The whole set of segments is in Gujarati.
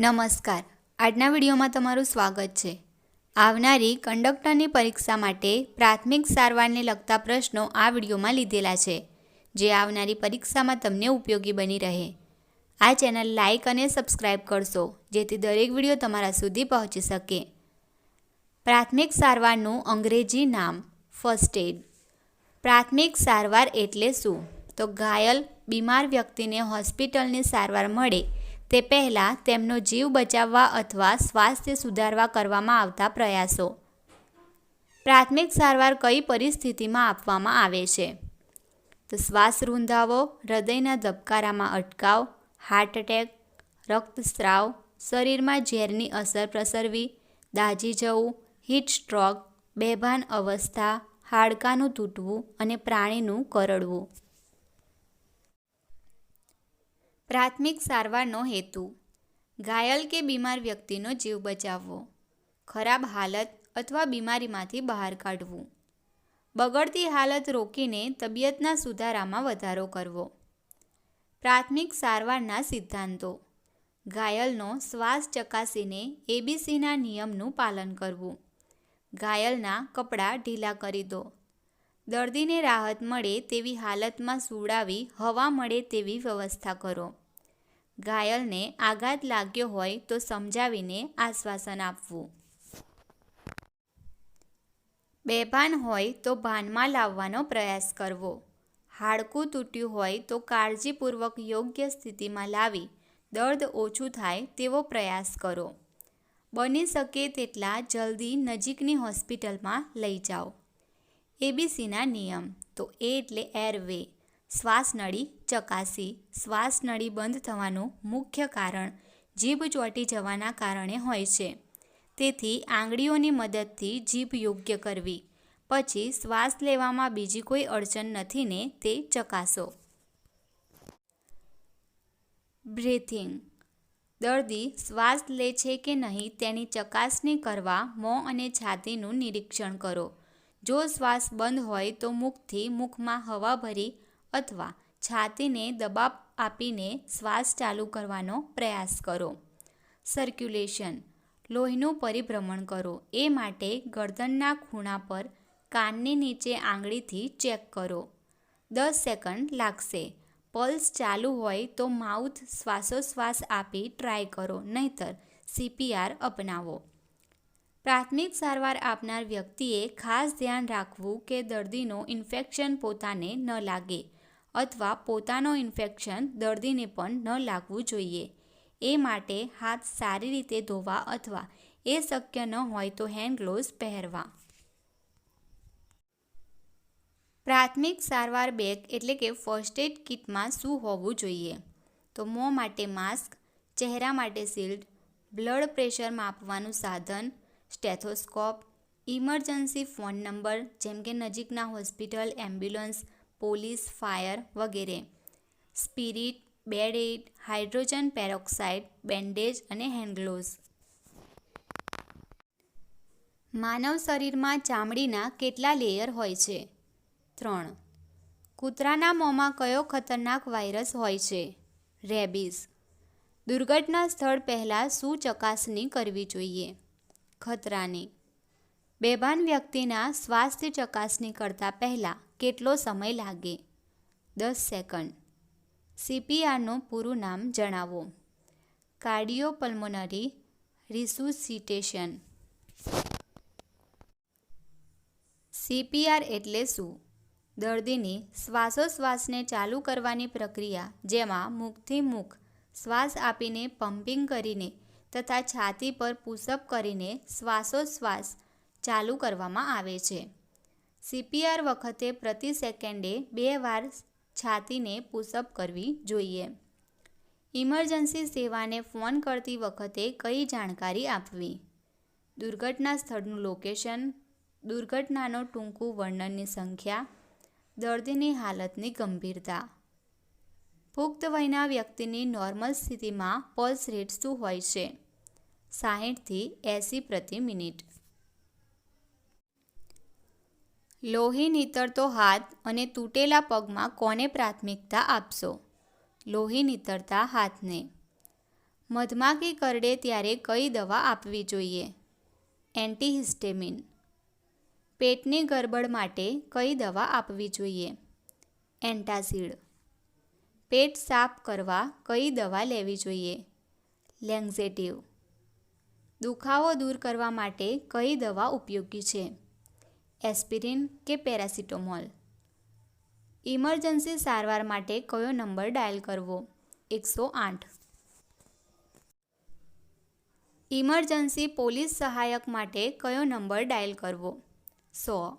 નમસ્કાર. આજના વિડીયોમાં તમારું સ્વાગત છે. આવનારી કંડક્ટરની પરીક્ષા માટે પ્રાથમિક સારવારને લગતા પ્રશ્નો આ વિડીયોમાં લીધેલા છે, જે આવનારી પરીક્ષામાં તમને ઉપયોગી બની રહે. આ ચેનલ લાઇક અને સબસ્ક્રાઇબ કરશો, જેથી દરેક વીડિયો તમારા સુધી પહોંચી શકે. પ્રાથમિક સારવારનું અંગ્રેજી નામ ફર્સ્ટ એડ પ્રાથમિક સારવાર એટલે શું? તો ઘાયલ, બીમાર વ્યક્તિને હોસ્પિટલની સારવાર મળે તે પહેલાં તેમનો જીવ બચાવવા અથવા સ્વાસ્થ્ય સુધારવા કરવામાં આવતા પ્રયાસો. પ્રાથમિક સારવાર કઈ પરિસ્થિતિમાં આપવામાં આવે છે? તો શ્વાસ રૂંધાવો, હૃદયના ધબકારામાં અટકાવ હાર્ટ એટેક રક્તસ્રાવ, શરીરમાં ઝેરની અસર પ્રસરવી, દાઝી જવું હીટ સ્ટ્રોક બેભાન અવસ્થા, હાડકાનું તૂટવું અને પ્રાણીનું કરડવું. પ્રાથમિક સારવારનો હેતુ. ઘાયલ કે બીમાર વ્યક્તિનો જીવ બચાવવો. ખરાબ હાલત અથવા બીમારીમાંથી બહાર કાઢવું. બગડતી હાલત રોકીને તબિયતના સુધારામાં વધારો કરવો. પ્રાથમિક સારવારના સિદ્ધાંતો. ઘાયલનો શ્વાસ ચકાસીને એબીસીના નિયમનું પાલન કરવું. ઘાયલના કપડાં ઢીલા કરી દો. દર્દીને રાહત મળે તેવી હાલતમાં સુડાવી હવા મળે તેવી વ્યવસ્થા કરો. ઘાયલને આઘાત લાગ્યો હોય તો સમજાવીને આશ્વાસન આપવું. બેભાન હોય તો ભાનમાં લાવવાનો પ્રયાસ કરવો. હાડકું તૂટ્યું હોય તો કાળજીપૂર્વક યોગ્ય સ્થિતિમાં લાવી દર્દ ઓછું થાય તેવો પ્રયાસ કરો. બની શકે તેટલા જલ્દી નજીકની હોસ્પિટલમાં લઈ જાઓ. એબીસીના નિયમ. તો એ એટલે એરવે. શ્વાસનળી ચકાસી. શ્વાસનળી બંધ થવાનું મુખ્ય કારણ જીભ ચોંટી જવાના કારણે હોય છે. તેથી આંગળીઓની મદદથી જીભ યોગ્ય કરવી. પછી શ્વાસ લેવામાં બીજી કોઈ અડચણ નથી ને તે ચકાસો. બ્રીથિંગ. દર્દી શ્વાસ લે છે કે નહીં તેની ચકાસણી કરવા મોં અને છાતીનું નિરીક્ષણ કરો. જો શ્વાસ બંધ હોય તો મુખથી મુખમાં હવા ભરી અથવા છાતીને દબાવ આપીને શ્વાસ ચાલુ કરવાનો પ્રયાસ કરો. સર્ક્યુલેશન લોહીનું પરિભ્રમણ કરો. એ માટે ગરદનના ખૂણા પર કાનની નીચે આંગળીથી ચેક કરો. દસ સેકન્ડ લાગશે. પલ્સ ચાલુ હોય તો માઉથ શ્વાસોશ્વાસ આપી ટ્રાય કરો, નહીતર સીપીઆર અપનાવો. પ્રાથમિક સારવાર આપનાર વ્યક્તિએ ખાસ ધ્યાન રાખવું કે દર્દીનો ઇન્ફેક્શન પોતાને ન લાગે. અથવા પોતાનો ઇન્ફેક્શન દર્દીને પણ ન લાગવું જોઈએ. એ માટે હાથ સારી રીતે ધોવા અથવા એ શક્ય ન હોય તો હેન્ડ ગ્લોવ્સ પહેરવા. પ્રાથમિક સારવાર બેગ એટલે કે ફર્સ્ટ એડ કિટમાં શું હોવું જોઈએ? તો મોં માટે માસ્ક, ચહેરા માટે શિલ્ડ, બ્લડ પ્રેશર માપવાનું સાધન, સ્ટેથોસ્કોપ, ઇમરજન્સી ફોન નંબર જેમ કે નજીકના હોસ્પિટલ, એમ્બ્યુલન્સ પોલીસ, ફાયર વગેરે. Spirit band aid hydrogen peroxide, bandage અને હેન્ડગ્લોઝ માનવ શરીરમાં ચામડીના કેટલા લેયર હોય છે? ત્રણ. કૂતરાના મોંમાં કયો ખતરનાક વાયરસ હોય છે? રેબીસ. દુર્ઘટના સ્થળ પહેલાં શું ચકાસણી કરવી જોઈએ? ખતરાની. બેભાન વ્યક્તિના સ્વાસ્થ્ય ચકાસણી કરતાં પહેલાં કેટલો સમય લાગે? દસ સેકન્ડ. સીપીઆરનું પૂરું નામ જણાવો. કાર્ડિયોપલ્મોનરી રિસુસિટેશન. સીપીઆર એટલે શું? દર્દીની શ્વાસોશ્વાસને ચાલુ કરવાની પ્રક્રિયા, જેમાં મુખથી મુખ શ્વાસ આપીને પમ્પિંગ કરીને તથા છાતી પર પુશઅપ કરીને શ્વાસોશ્વાસ ચાલુ કરવામાં આવે છે. સીપીઆર વખતે પ્રતિ સેકન્ડે બે વાર છાતીને પુશઅપ કરવી જોઈએ. ઇમરજન્સી સેવાને ફોન કરતી વખતે કઈ જાણકારી આપવી? દુર્ઘટના સ્થળનું લોકેશન, દુર્ઘટનાનો ટૂંકું વર્ણનની સંખ્યા, દર્દીની હાલતની ગંભીરતા. પુખ્ત વયના વ્યક્તિની નોર્મલ સ્થિતિમાં પલ્સ રેટ શું હોય છે? સાહીઠથી એંસી પ્રતિ મિનિટ. લોહી નીતરતો હાથ અને તૂટેલા પગમાં કોને પ્રાથમિકતા આપશો? લોહી નીતરતા હાથને. મધમાખી કરડે ત્યારે કઈ દવા આપવી જોઈએ? એન્ટીહિસ્ટેમિન. પેટની ગરબડ માટે કઈ દવા આપવી જોઈએ? એન્ટાસિડ. પેટ સાફ કરવા કઈ દવા લેવી જોઈએ? લેંગઝેટિવ. દુખાવો દૂર કરવા માટે કઈ દવા ઉપયોગી છે? એસ્પિરિન કે પેરાસિટોમોલ? ઇમરજન્સી સારવાર માટે કયો નંબર ડાયલ કરવો? એકસો આઠ. ઇમરજન્સી પોલીસ સહાયક માટે કયો નંબર ડાયલ કરવો? સો.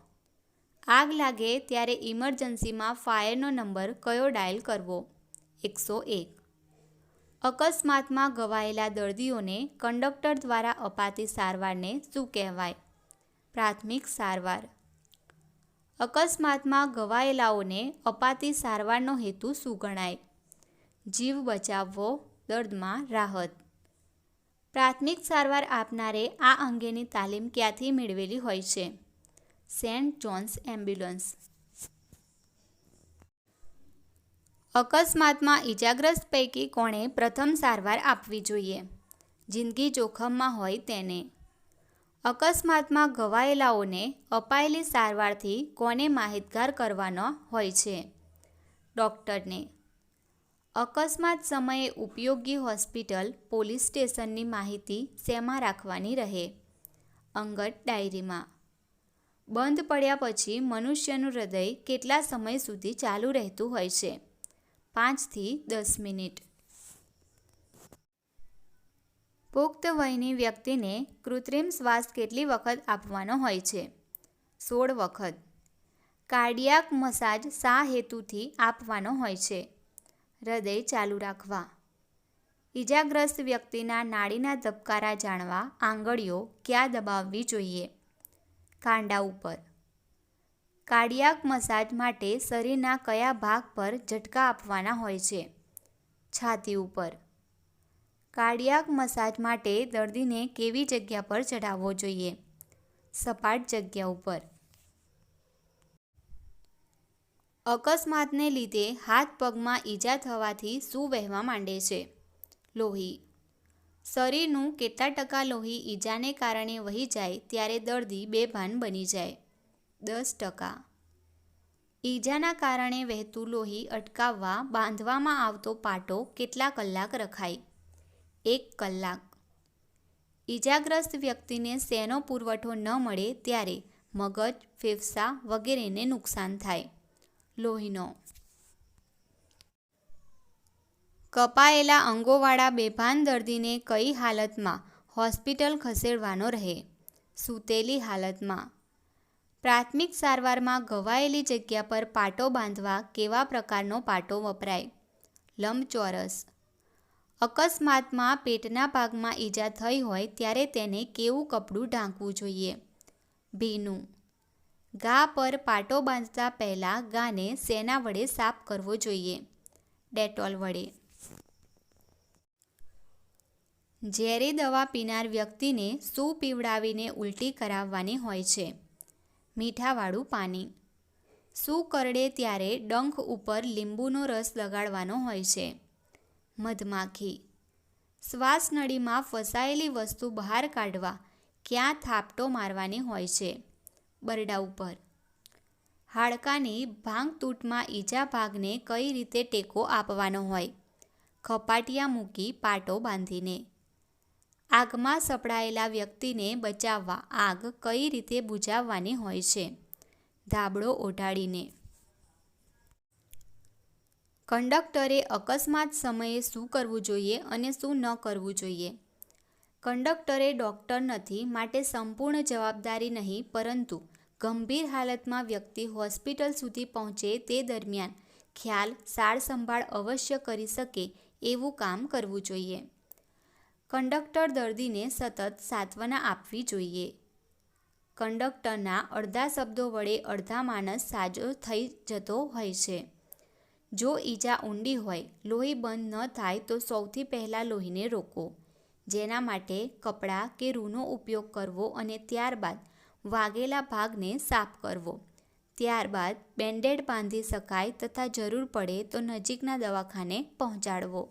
આગ લાગે ત્યારે ઇમરજન્સીમાં ફાયરનો નંબર કયો ડાયલ કરવો? એકસો એક. અકસ્માતમાં ઘવાયેલા દર્દીઓને કંડક્ટર દ્વારા અપાતી સારવારને શું કહેવાય? પ્રાથમિક સારવાર. અકસ્માતમાં ઘવાયેલાઓને અપાતી સારવારનો હેતુ શું ગણાય જીવ બચાવવો, દર્દમાં રાહત. પ્રાથમિક સારવાર આપનારે આ અંગેની તાલીમ ક્યાંથી મેળવેલી હોય છે? Saint John's ambulance. અકસ્માતમાં ઈજાગ્રસ્ત પૈકી કોણે પ્રથમ સારવાર આપવી જોઈએ? જિંદગી જોખમમાં હોય તેને. અકસ્માતમાં ઘવાયેલાઓને અપાયેલી સારવારથી કોને માહિતગાર કરવાનો હોય છે? ડૉક્ટરને. અકસ્માત સમયે ઉપયોગી હોસ્પિટલ, પોલીસ સ્ટેશનની માહિતી શેમાં રાખવાની રહે? અંગત ડાયરીમાં. બંધ પડ્યા પછી મનુષ્યનું હૃદય કેટલા સમય સુધી ચાલુ રહેતું હોય છે? પાંચથી દસ મિનિટ. પુખ્ત વયની વ્યક્તિને કૃત્રિમ શ્વાસ કેટલી વખત આપવાનો હોય છે? સોળ વખત. કાર્ડિયાક મસાજ શા હેતુથી આપવાનો હોય છે? હૃદય ચાલુ રાખવા. ઈજાગ્રસ્ત વ્યક્તિના નાડીના ધબકારા જાણવા આંગળીઓ ક્યાં દબાવવી જોઈએ? કાંડા ઉપર. કાર્ડિયાક મસાજ માટે શરીરના કયા ભાગ પર ઝટકા આપવાના હોય છે? છાતી ઉપર. કાર્ડિયાક મસાજ માટે દર્દીને કેવી જગ્યા પર ચઢાવવો જોઈએ? સપાટ જગ્યા ઉપર. અકસ્માતને લીધે હાથ પગમાં ઈજા થવાથી શું વહેવા માંડે છે? લોહી. શરીરનું કેટલા ટકા લોહી ઈજાને કારણે વહી જાય ત્યારે દર્દી બેભાન બની જાય? દસ ટકા. ઈજાના કારણે વહેતું લોહી અટકાવવા બાંધવામાં આવતો પાટો કેટલા કલાક રખાય? એક કલાક. ઈજાગ્રસ્ત વ્યક્તિને શેનો પુરવઠો ન મળે ત્યારે મગજ, ફેફસા વગેરેને નુકસાન થાય. લોહીનો. કપાયેલા અંગોવાળા બેભાન દર્દીને કઈ હાલતમાં હોસ્પિટલ ખસેડવાનો રહે? સૂતેલી હાલતમાં. પ્રાથમિક સારવારમાં ઘવાયેલી જગ્યા પર પાટો બાંધવા કેવા પ્રકારનો પાટો વપરાય? લંબચોરસ. અકસ્માતમાં પેટના ભાગમાં ઈજા થઈ હોય ત્યારે તેને કેવું કપડું ઢાંકવું જોઈએ? ભીનું. ઘા પર પાટો બાંધતા પહેલાં ગાને સેના વડે સાફ કરવો જોઈએ? ડેટોલ વડે. ઝેરી દવા પીનાર વ્યક્તિને શું પીવડાવીને ઉલટી કરાવવાની હોય છે? મીઠાવાળું પાણી. શું કરડે ત્યારે ડંખ ઉપર લીંબુનો રસ લગાડવાનો હોય છે? મધમાખી. શ્વાસનળીમાં ફસાયેલી વસ્તુ બહાર કાઢવા ક્યાં થાપટો મારવાની હોય છે? બરડા ઉપર. હાડકાની ભાંગતૂટમાં ઈજા ભાગને કઈ રીતે ટેકો આપવાનો હોય? ખપાટિયા મૂકી પાટો બાંધીને. આગમાં સપડાયેલા વ્યક્તિને બચાવવા આગ કઈ રીતે બુઝાવવાની હોય છે? ધાબળો ઓઢાડીને. કંડક્ટરે અકસ્માત સમયે શું કરવું જોઈએ અને શું ન કરવું જોઈએ? કંડક્ટરે ડૉક્ટર નથી માટે સંપૂર્ણ જવાબદારી નહીં, પરંતુ ગંભીર હાલતમાં વ્યક્તિ હોસ્પિટલ સુધી પહોંચે તે દરમિયાન ખ્યાલ સાર સંભાળ અવશ્ય કરી શકે એવું કામ કરવું જોઈએ. કંડક્ટર દર્દીને સતત સાત્વના આપવી જોઈએ. કંડક્ટરના અડધા શબ્દો વડે અડધા માણસ સાજો થઈ જતો હોય છે. જો ઈજા ઊંડી હોય, લોહી બંધ ન થાય તો સૌથી પહેલાં લોહીને રોકો. જેના માટે કપડાં કે રૂનો ઉપયોગ કરવો અને ત્યારબાદ વાગેલા ભાગને સાફ કરવો. ત્યારબાદ બેન્ડેડ બાંધી શકાય તથા જરૂર પડે તો નજીકના દવાખાને પહોંચાડવો.